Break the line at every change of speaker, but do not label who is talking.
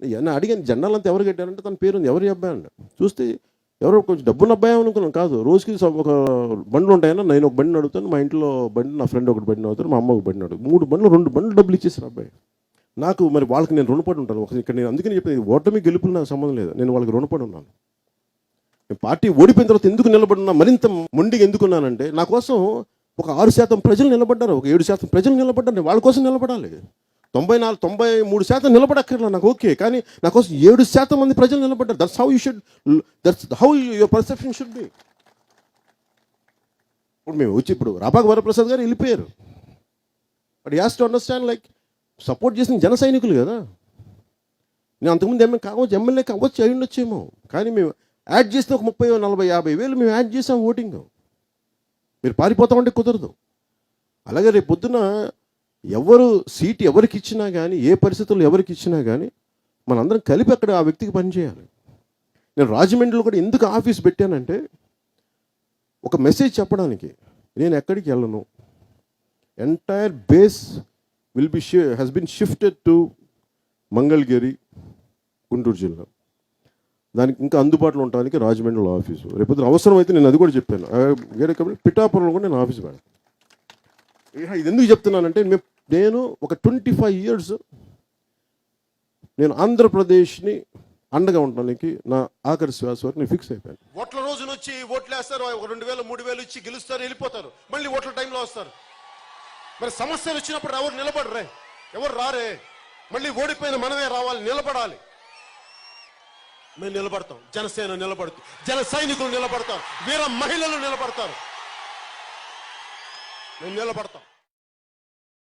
నేను అడిగాను. జెండాలంతా ఎవరు కట్టారంటే తన పేరు ఉంది ఎవరి అబ్బాయి అండి? చూస్తే ఎవరో కొంచెం డబ్బున్న అబ్బాయి అనుకున్నాను. కాదు రోజుకి ఒక బండ్లు ఉంటాయన్నా నేను ఒక బండిని అడుగుతాను. మా ఇంట్లో బండి నా ఫ్రెండ్ ఒకటి బండిని అవుతాను మా అమ్మ ఒక బండిని అడుగు మూడు బండ్లు రెండు బండ్లు డబ్బులు ఇచ్చేసారు అబ్బాయి. నాకు మరి వాళ్ళకి నేను రుణపడి ఉంటాను. ఒక ఇక్కడ నేను అందుకని చెప్పేది ఓటమి గెలుపులు నాకు సంబంధం లేదు. నేను వాళ్ళకి రుణపడి ఉన్నాను. నేను పార్టీ ఓడిపోయిన తర్వాత ఎందుకు నిలబడినా మరింత మొండిగా ఎందుకున్నానంటే నా కోసం ఒక ఆరు శాతం ప్రజలు నిలబడ్డారు. ఒక ఏడు శాతం ప్రజలు నిలబడ్డారు. వాళ్ళ కోసం నిలబడాలి. తొంభై నాలుగు తొంభై మూడు శాతం నిలబడక్కర్లా. నాకు ఓకే కానీ నా కోసం ఏడు శాతం మంది ప్రజలు నిలబడ్డారు. That's how you should that's how your perception should be ఇప్పుడు మేము వచ్చి ఇప్పుడు రాపాక వరప్రసాద్ గారు వెళ్ళిపోయారు. But as to understand like support చేసిన జన సైనికులు కదా. నేను అంతకుముందు ఎమ్మెల్యే కావచ్చు ఎమ్మెల్యే కావచ్చు అయి ఉండొచ్చేమో. కానీ మేము యాడ్ చేసిన ఒక ముప్పై నలభై యాభై వేలు మేము యాడ్ చేసాం ఓటింగ్. మీరు పారిపోతామంటే కుదరదు. అలాగే రేపు పొద్దున ఎవరు సీట్ ఎవరికి ఇచ్చినా కానీ ఏ పరిస్థితుల్లో ఎవరికి ఇచ్చినా కానీ మనందరం కలిపి అక్కడ ఆ వ్యక్తికి పనిచేయాలి నేను రాజమండ్రిలో కూడా ఎందుకు ఆఫీస్ పెట్టానంటే ఒక మెసేజ్ చెప్పడానికి నేను ఎక్కడికి వెళ్ళను. Entire base will be she has been shifted to Mangalagiri Guntur జిల్లా. దానికి ఇంకా అందుబాటులో ఉండడానికి రాజమండ్రిలో ఆఫీసు. రేపు అవసరం అయితే నేను అది కూడా చెప్పాను. వేరే కాబట్టి పిఠాపురంలో కూడా నేను ఆఫీస్ పెడతాను. ఇది ఎందుకు చెప్తున్నానంటే మేము నేను ఒక ట్వంటీ ఫైవ్ ఇయర్స్ నేను ఆంధ్రప్రదేశ్ని అండగా ఉండడానికి నా ఆఖరి శ్వాస వరకు నేను ఫిక్స్ అయిపోయాను.
ఓట్ల రోజున వచ్చి ఓట్లు వేస్తారు ఒక రెండు వేలు మూడు వేలు ఇచ్చి గెలుస్తారు వెళ్ళిపోతారు. మళ్ళీ ఓట్ల టైంలో వస్తారు. మరి సమస్యలు వచ్చినప్పుడు ఎవరు నిలబడరే? ఎవరు రారే? మళ్ళీ ఓడిపోయిన మనమే రావాలి నిలబడాలి. మేము నిలబడతాం. జనసేన నిలబడుతుంది జన సైనికులు నిలబడతారు. వీర మహిళలు నిలబడతారు. మేము నిలబడతాం.